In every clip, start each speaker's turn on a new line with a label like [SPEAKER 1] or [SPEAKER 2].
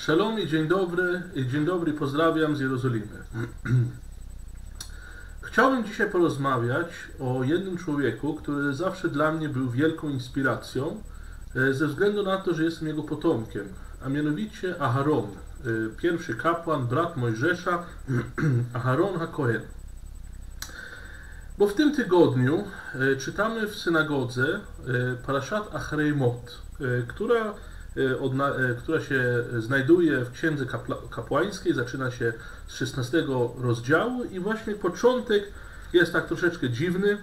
[SPEAKER 1] Shalom i dzień dobry, i dzień dobry, pozdrawiam z Jerozolimy. Chciałbym dzisiaj porozmawiać o jednym człowieku, który zawsze dla mnie był wielką inspiracją, e, ze względu na to, że jestem jego potomkiem, a mianowicie Aharon, e, pierwszy kapłan, brat Mojżesza, Aharon HaKohen. Bo w tym tygodniu e, czytamy w synagodze Parashat Achreimot, która która się znajduje w księdze kapłańskiej, zaczyna się z 16 rozdziału i właśnie początek jest tak troszeczkę dziwny.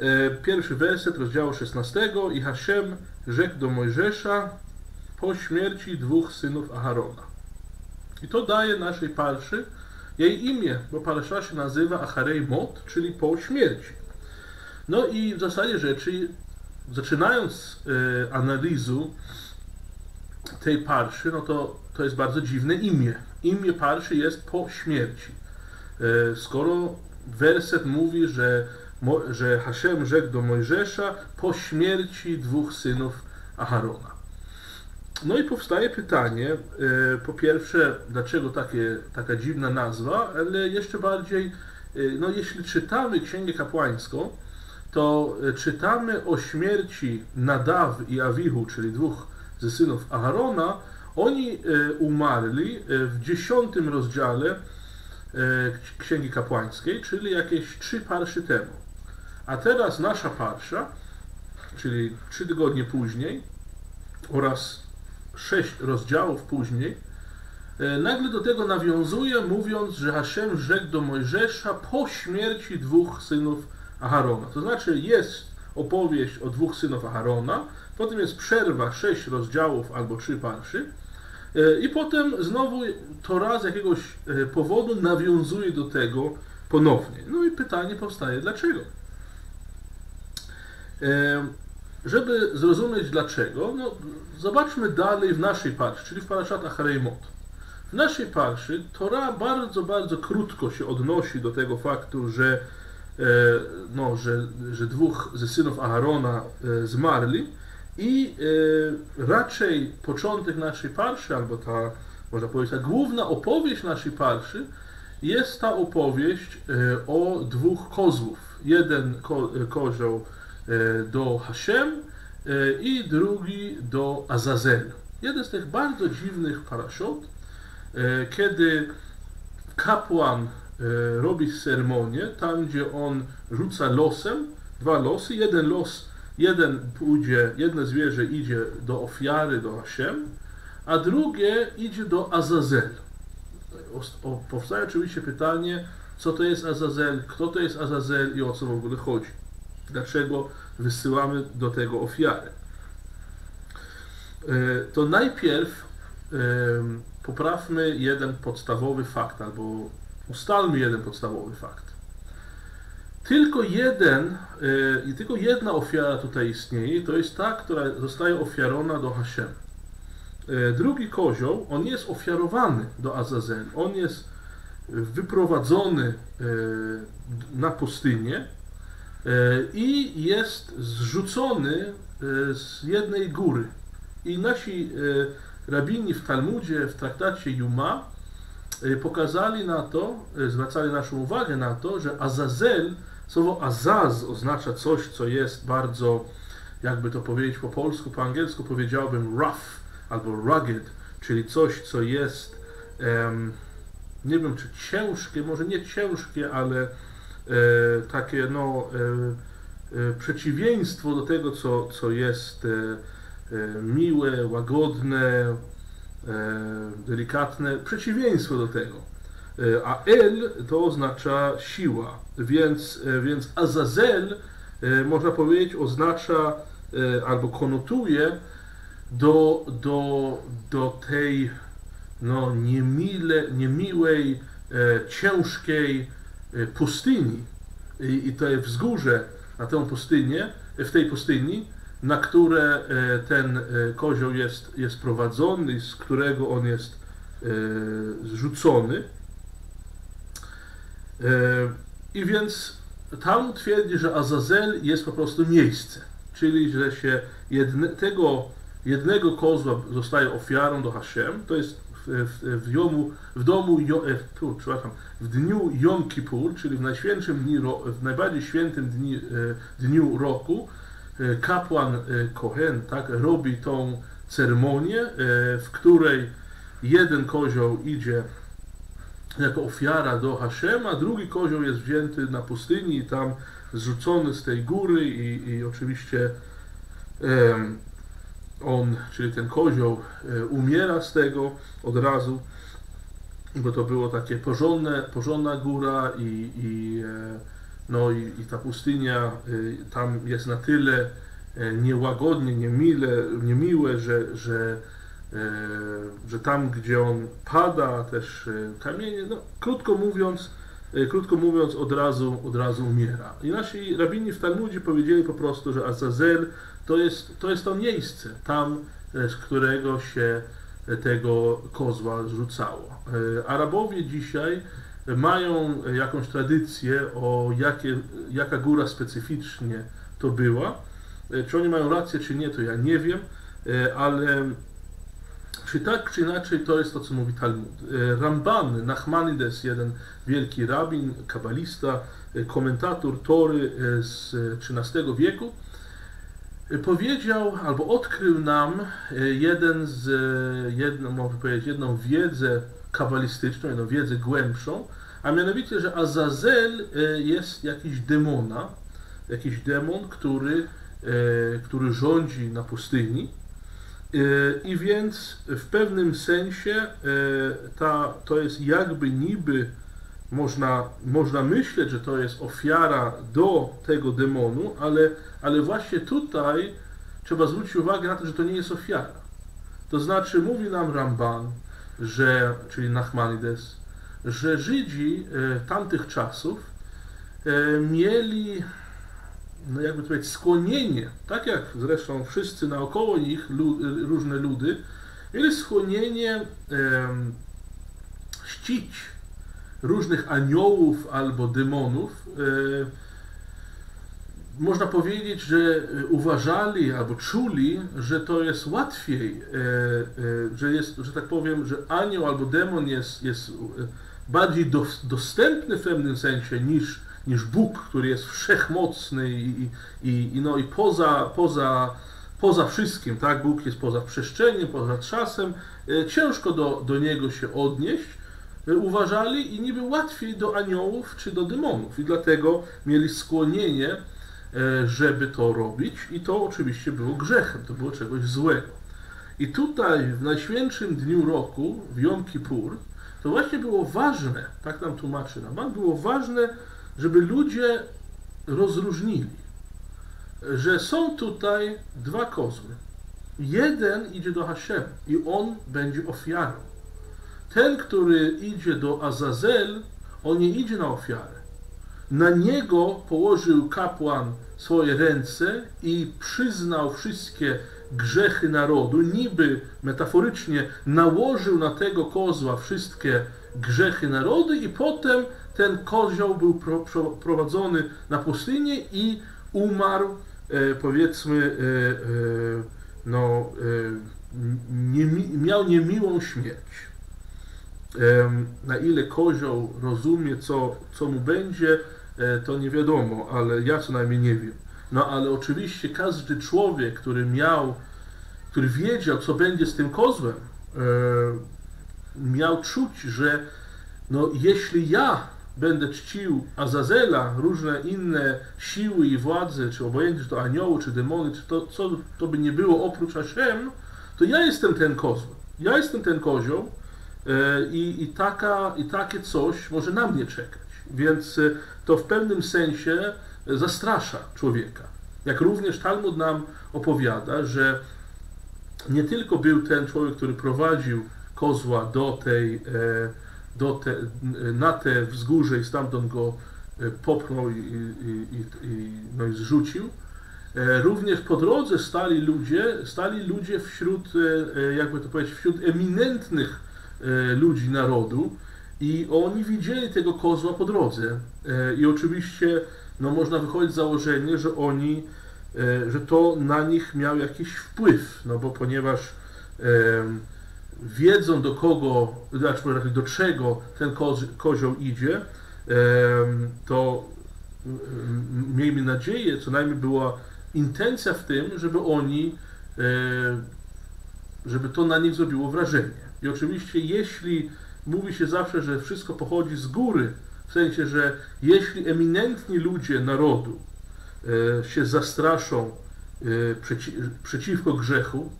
[SPEAKER 1] Y, pierwszy werset rozdziału 16 i Hashem rzekł do Mojżesza po śmierci dwóch synów Aharona. I to daje naszej parszy jej imię, bo parsza się nazywa Acharej Mot, czyli po śmierci. No i w zasadzie rzeczy, zaczynając analizu tej parszy, no to to jest bardzo dziwne imię. Imię parszy jest po śmierci. E, skoro werset mówi, że, że Hashem rzekł do Mojżesza po śmierci dwóch synów Aharona. No i powstaje pytanie, e, po pierwsze, dlaczego takie, taka dziwna nazwa, ale jeszcze bardziej, e, no jeśli czytamy Księgę Kapłańską, to czytamy o śmierci Nadaw i Awihu, czyli dwóch ze synów Aarona, oni e, umarli e, w dziesiątym rozdziale e, Księgi Kapłańskiej, czyli jakieś trzy parszy temu. A teraz nasza parsza, czyli trzy tygodnie później oraz sześć rozdziałów później, nagle do tego nawiązuje, mówiąc, że Hashem rzekł do Mojżesza po śmierci dwóch synów Aharona. To znaczy jest opowieść o dwóch synów Aharona, potem jest przerwa, sześć rozdziałów albo trzy parszy e, i potem znowu to raz z jakiegoś e, powodu nawiązuje do tego ponownie. No i pytanie powstaje, dlaczego? E, żeby zrozumieć dlaczego, no zobaczmy dalej w naszej parszy, czyli w paraszat Acharejmot. W naszej parszy Tora bardzo, bardzo krótko się odnosi do tego faktu, że, no, że, że dwóch ze synów Aharona zmarli, i y, raczej początek naszej parszy, albo ta, można powiedzieć, ta główna opowieść naszej parszy, jest ta opowieść y, o dwóch kozłów. Jeden ko, kozioł y, do Hashem i drugi do Azazel. Jeden z tych bardzo dziwnych paraszot, kiedy kapłan robi ceremonię, tam gdzie on rzuca losem, dwa losy, jeden los jeden pójdzie, jedno zwierzę idzie do ofiary, do Hashem, a drugie idzie do Azazel. powstaje oczywiście pytanie, co to jest Azazel, kto to jest Azazel i o co w ogóle chodzi. Dlaczego wysyłamy do tego ofiary. E, to najpierw poprawmy jeden podstawowy fakt, albo ustalmy jeden podstawowy fakt. Tylko jeden, e, i tylko jedna ofiara tutaj istnieje, to jest ta, która zostaje ofiarona do Hashem. E, drugi kozioł, on jest ofiarowany do Azazel, on jest wyprowadzony e, na pustynię i jest zrzucony z jednej góry. I nasi rabini w Talmudzie, w traktacie Juma, pokazali na to, zwracali naszą uwagę na to, że Azazel Słowo azaz oznacza coś, co jest bardzo, jakby to powiedzieć po polsku, po angielsku powiedziałbym rough albo rugged, czyli coś, co jest, um, nie wiem czy ciężkie, może nie ciężkie, ale e, takie no, e, e, przeciwieństwo do tego, co, co jest e, e, miłe, łagodne, e, delikatne, przeciwieństwo do tego. E, a El to oznacza siła, więc, e, więc Azazel, e, można powiedzieć, oznacza albo konotuje do, do, do tej no, niemile, niemiłej, ciężkiej pustyni. I, I to jest wzgórze na tę pustynię, w tej pustyni, na które ten kozioł jest, jest prowadzony, z którego on jest zrzucony. E, I więc tam twierdzi, że Azazel jest po prostu miejsce, czyli że się jedne, tego jednego kozła zostaje ofiarą do Hashem, to jest w, w, w, jomu, w domu, e, przepraszam, w dniu Jom Kippur, czyli w najświętszym dniu, w najbardziej świętym dni, e, dniu roku, kapłan Kohen tak, robi tą ceremonię, w której jeden kozioł idzie jako ofiara do Haszema, drugi kozioł jest wzięty na pustyni i tam zrzucony z tej góry i, i oczywiście um, on, czyli ten kozioł e, umiera z tego od razu, bo to było takie porządne, porządna góra i, i e, no i, i ta pustynia e, tam jest na tyle niełagodnie, niemile, niemiłe, że, że że tam, gdzie on pada, też e, kamienie, no, krótko mówiąc, e, krótko mówiąc, od razu, od razu umiera. I nasi rabini w Talmudzie powiedzieli po prostu, że Azazel to jest to, jest to miejsce, tam, z którego się tego kozła zrzucało. Arabowie dzisiaj mają jakąś tradycję o jakie, jaka góra specyficznie to była. Czy oni mają rację, czy nie, to ja nie wiem, ale czy tak, czy inaczej, to jest to, co mówi Talmud. E, Ramban, Nachmanides, jeden wielki rabin, kabalista, e, komentator Tory e, z XIII wieku, powiedział albo odkrył nam jeden z, jedną, można powiedzieć, jedną wiedzę kabalistyczną, jedną wiedzę głębszą, a mianowicie, że Azazel jest jakiś demona, jakiś demon, który, który rządzi na pustyni I więc w pewnym sensie e, ta, to jest jakby niby można, można myśleć, że to jest ofiara do tego demonu, ale, ale właśnie tutaj trzeba zwrócić uwagę na to, że to nie jest ofiara. To znaczy mówi nam Ramban, że, czyli Nachmanides, że Żydzi e, tamtych czasów mieli no jakby to powiedzieć, skłonienie, tak jak zresztą wszyscy naokoło nich, różne ludy, mieli skłonienie um, ścić różnych aniołów albo demonów. E, można powiedzieć, że uważali albo czuli, że to jest łatwiej, e, e, że jest, że tak powiem, że anioł albo demon jest, jest bardziej do, dostępny w pewnym sensie niż niż Bóg, który jest wszechmocny i, i, i, no, i poza, poza, poza wszystkim, tak? Bóg jest poza przestrzenią, poza czasem. E, ciężko do, do Niego się odnieść, e, uważali i niby łatwiej do aniołów czy do demonów i dlatego mieli skłonienie, e, żeby to robić i to oczywiście było grzechem, to było czegoś złego. I tutaj w najświętszym dniu roku, w Jom Kippur, to właśnie było ważne, tak nam tłumaczy Raman, było ważne, żeby ludzie rozróżnili, że są tutaj dwa kozły. Jeden idzie do Hashem i on będzie ofiarą. Ten, który idzie do Azazel, on nie idzie na ofiarę. Na niego położył kapłan swoje ręce i przyznał wszystkie grzechy narodu, niby metaforycznie nałożył na tego kozła wszystkie grzechy narodu i potem ten kozioł był pro, pro, prowadzony na pustynię i umarł, e, powiedzmy, e, e, no, e, nie, miał niemiłą śmierć. Na ile kozioł rozumie, co, co mu będzie, e, to nie wiadomo, ale ja co najmniej nie wiem. No ale oczywiście każdy człowiek, który miał, który wiedział, co będzie z tym kozłem, miał czuć, że no, jeśli ja będę czcił Azazela, różne inne siły i władze, czy obojętnie, czy to anioły, czy demony, czy to, co to by nie było oprócz Hashem, to ja jestem ten kozł. Ja jestem ten kozioł e, i, i, taka, i takie coś może na mnie czekać. Więc e, to w pewnym sensie zastrasza człowieka. Jak również Talmud nam opowiada, że nie tylko był ten człowiek, który prowadził kozła do tej e, do te, na te wzgórze i stamtąd go e, popchnął i, i, i, no i zrzucił. E, również po drodze stali ludzie, stali ludzie wśród, e, jakby to powiedzieć, wśród eminentnych ludzi narodu i oni widzieli tego kozła po drodze. I oczywiście no, można wychodzić z założenia, że oni, że to na nich miał jakiś wpływ, no bo ponieważ wiedzą do kogo, znaczy do czego ten kozioł idzie, to miejmy nadzieję, co najmniej była intencja w tym, żeby oni, żeby to na nich zrobiło wrażenie. I oczywiście, jeśli mówi się zawsze, że wszystko pochodzi z góry, w sensie, że jeśli eminentni ludzie narodu e, się zastraszą e, przeci przeciwko grzechu,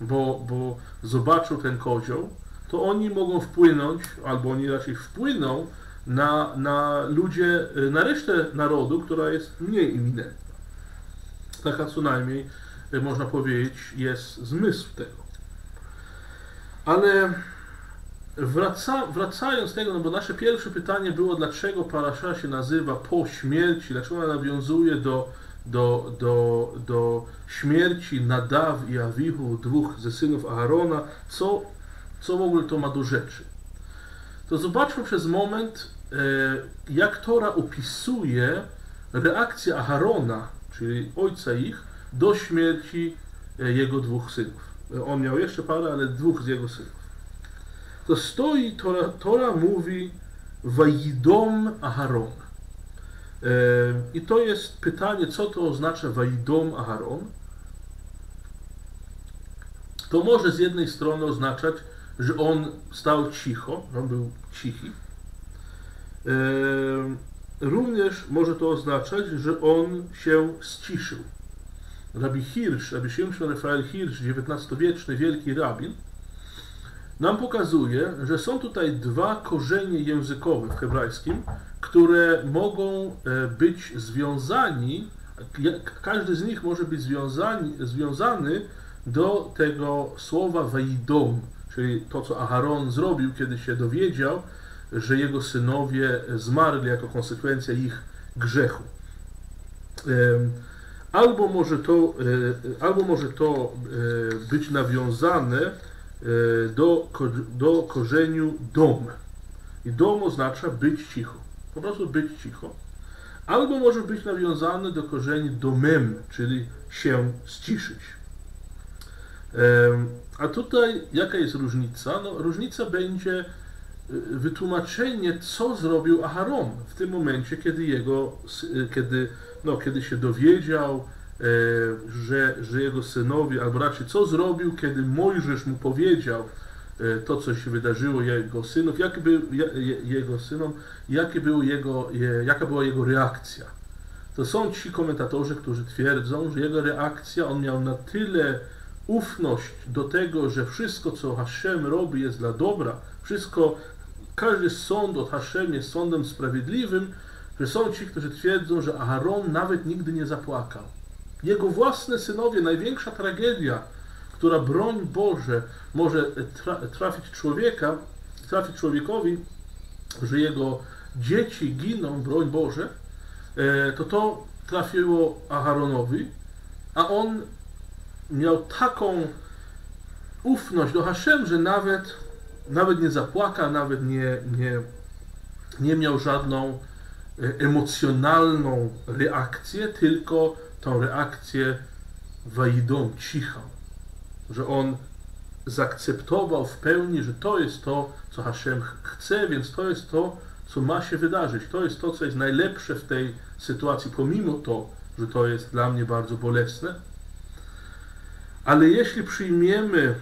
[SPEAKER 1] bo, bo zobaczą ten kozioł, to oni mogą wpłynąć, albo oni raczej wpłyną na, na ludzie, e, na resztę narodu, która jest mniej eminentna. Taka co najmniej, można powiedzieć, jest zmysł tego. Ale wraca, wracając do tego, no bo nasze pierwsze pytanie było, dlaczego parasza się nazywa po śmierci, dlaczego ona nawiązuje do, do, do, do śmierci Nadaw i Awihu, dwóch ze synów Aarona, co, co w ogóle to ma do rzeczy. To zobaczmy przez moment, e, jak Tora opisuje reakcję Aarona, czyli ojca ich, do śmierci e, jego dwóch synów. On miał jeszcze parę, ale dwóch z jego synów. To stoi, Tora, Tora mówi Wajidom Aharon. I to jest pytanie, co to oznacza Wajidom Aharon. To może z jednej strony oznaczać, że on stał cicho, on był cichy. Również może to oznaczać, że on się ściszył. Rabbi Hirsch, Rabbi Shimshon Rafael Hirsch, XIX-wieczny wielki rabin, nam pokazuje, że są tutaj dwa korzenie językowe w hebrajskim, które mogą e, być związani, każdy z nich może być związani, związany do tego słowa Weidom, czyli to, co Aharon zrobił, kiedy się dowiedział, że jego synowie zmarli jako konsekwencja ich grzechu. Albo może to, e, albo może to e, być nawiązane do, do korzeniu dom. I dom oznacza być cicho. Po prostu być cicho. Albo może być nawiązane do korzeni domem, czyli się ściszyć. A tutaj jaka jest różnica? No, różnica będzie wytłumaczenie, co zrobił Aharon w tym momencie, kiedy jego, kiedy, no, kiedy się dowiedział, E, że, że jego synowie, albo raczej co zrobił, kiedy Mojżesz mu powiedział to, co się wydarzyło jego synów, jaki był jego synom, jakie był jego, jaka była jego reakcja. To są ci komentatorzy, którzy twierdzą, że jego reakcja, on miał na tyle ufność do tego, że wszystko, co Hashem robi, jest dla dobra, wszystko, każdy sąd od Hashem jest sądem sprawiedliwym, że są ci, którzy twierdzą, że Aaron nawet nigdy nie zapłakał. Jego własne synowie, największa tragedia, która broń Boże może trafić człowieka, trafić człowiekowi, że jego dzieci giną, broń Boże, e, to to trafiło Aharonowi, a on miał taką ufność do Hashem, że nawet, nawet nie zapłakał, nawet nie, nie, nie miał żadną e, emocjonalną reakcję, tylko tą reakcję Waidą cichą, że on zaakceptował w pełni, że to jest to, co Hashem chce, więc to jest to, co ma się wydarzyć. To jest to, co jest najlepsze w tej sytuacji, pomimo to, że to jest dla mnie bardzo bolesne. Ale jeśli przyjmiemy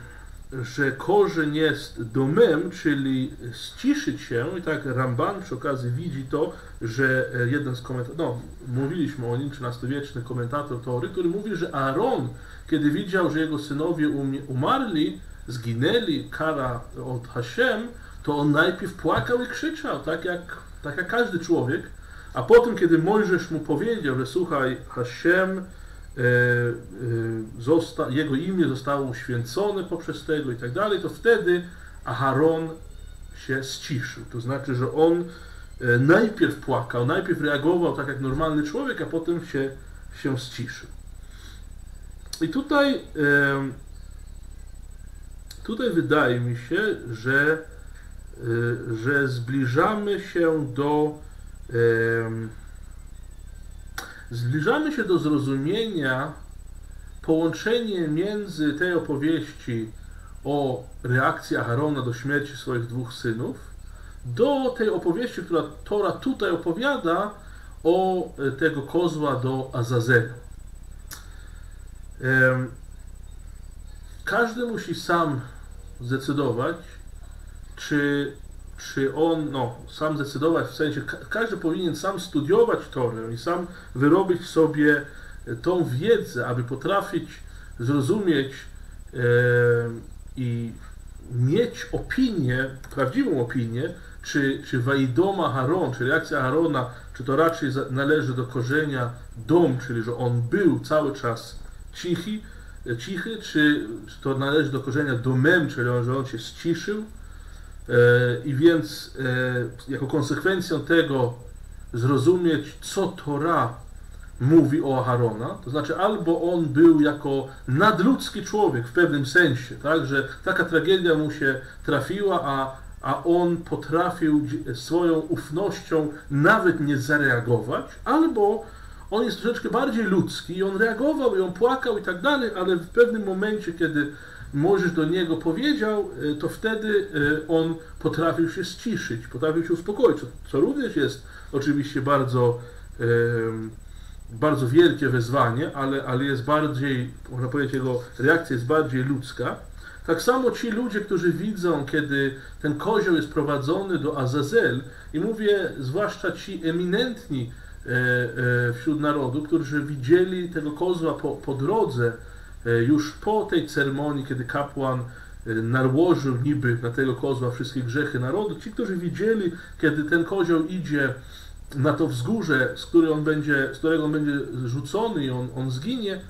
[SPEAKER 1] że korzeń jest domem, czyli ściszyć się, i tak Ramban przy okazji widzi to, że e, jeden z komentatorów, no mówiliśmy o nim, XIII-wieczny komentator Tory, który mówi, że Aaron, kiedy widział, że jego synowie umarli, zginęli, kara od Hashem, to on najpierw płakał i krzyczał, tak jak, tak jak każdy człowiek, a potem, kiedy Mojżesz mu powiedział, że słuchaj, Hashem zosta, jego imię zostało uświęcone poprzez tego i tak dalej, to wtedy Aharon się ściszył. To znaczy, że on e, najpierw płakał, najpierw reagował tak jak normalny człowiek, a potem się, się ściszył. I tutaj, tutaj wydaje mi się, że, że zbliżamy się do zbliżamy się do zrozumienia połączenie między tej opowieści o reakcji Aharona do śmierci swoich dwóch synów, do tej opowieści, która Tora tutaj opowiada o e, tego kozła do Azazela. Każdy musi sam zdecydować, czy, czy on, no, sam zdecydować, w sensie każdy powinien sam studiować Torę i sam wyrobić sobie tą wiedzę, aby potrafić zrozumieć e, i mieć opinię, prawdziwą opinię, czy, czy Wajdoma Haron, czy reakcja Harona, czy to raczej należy do korzenia dom, czyli że on był cały czas cichy, cichy czy, czy to należy do korzenia domem, czyli że on się ściszył. E, I więc e, jako konsekwencją tego zrozumieć, co Tora mówi o Aharona, to znaczy albo on był jako nadludzki człowiek w pewnym sensie, tak, że taka tragedia mu się trafiła, a, a on potrafił swoją ufnością nawet nie zareagować, albo on jest troszeczkę bardziej ludzki i on reagował i on płakał i tak dalej, ale w pewnym momencie, kiedy Możesz do niego powiedział, e, to wtedy e, on potrafił się ściszyć, potrafił się uspokoić, co również jest oczywiście bardzo bardzo wielkie wezwanie, ale, ale jest bardziej, można powiedzieć, jego reakcja jest bardziej ludzka. Tak samo ci ludzie, którzy widzą, kiedy ten kozioł jest prowadzony do Azazel, i mówię zwłaszcza ci eminentni e, wśród narodu, którzy widzieli tego kozła po, po drodze, już po tej ceremonii, kiedy kapłan nałożył niby na tego kozła wszystkie grzechy narodu, ci, którzy widzieli, kiedy ten kozioł idzie na to wzgórze, z, który on będzie, z którego on będzie rzucony i on, on zginie,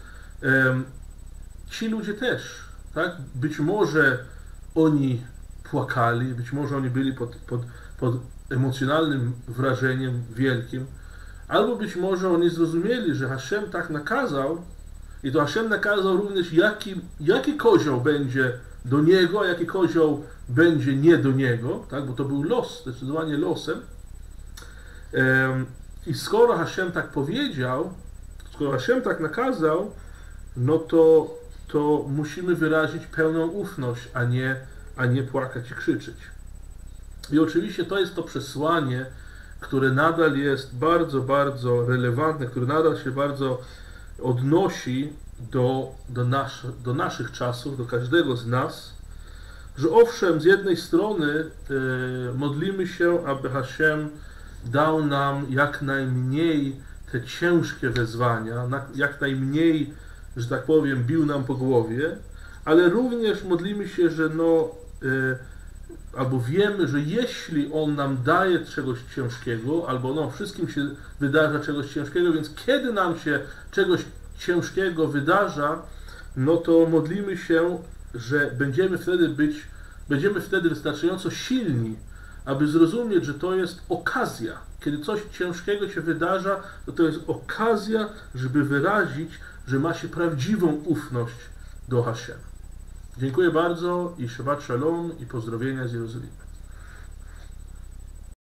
[SPEAKER 1] ci ludzie też, tak? Być może oni płakali, być może oni byli pod, pod, pod emocjonalnym wrażeniem wielkim, albo być może oni zrozumieli, że Hashem tak nakazał i to Hashem nakazał również, jaki, jaki kozioł będzie do niego, a jaki kozioł będzie nie do niego, tak? bo to był los, zdecydowanie losem. I skoro Hashem tak powiedział, skoro Hashem tak nakazał, no to, to musimy wyrazić pełną ufność, a nie, a nie płakać i krzyczeć. I oczywiście to jest to przesłanie, które nadal jest bardzo, bardzo relevantne, które nadal się bardzo odnosi do, do, nasz, do naszych czasów, do każdego z nas, że owszem, z jednej strony y, modlimy się, aby Hashem dał nam jak najmniej te ciężkie wezwania, jak najmniej, że tak powiem, bił nam po głowie, ale również modlimy się, że no, y, albo wiemy, że jeśli On nam daje czegoś ciężkiego, albo no, wszystkim się wydarza czegoś ciężkiego, więc kiedy nam się czegoś ciężkiego wydarza, no to modlimy się, że będziemy wtedy być, będziemy wtedy wystarczająco silni, aby zrozumieć, że to jest okazja. Kiedy coś ciężkiego się wydarza, to to jest okazja, żeby wyrazić, że ma się prawdziwą ufność do Hashem. Dziękuję bardzo i Shabbat Shalom i pozdrowienia z Jerozolimy.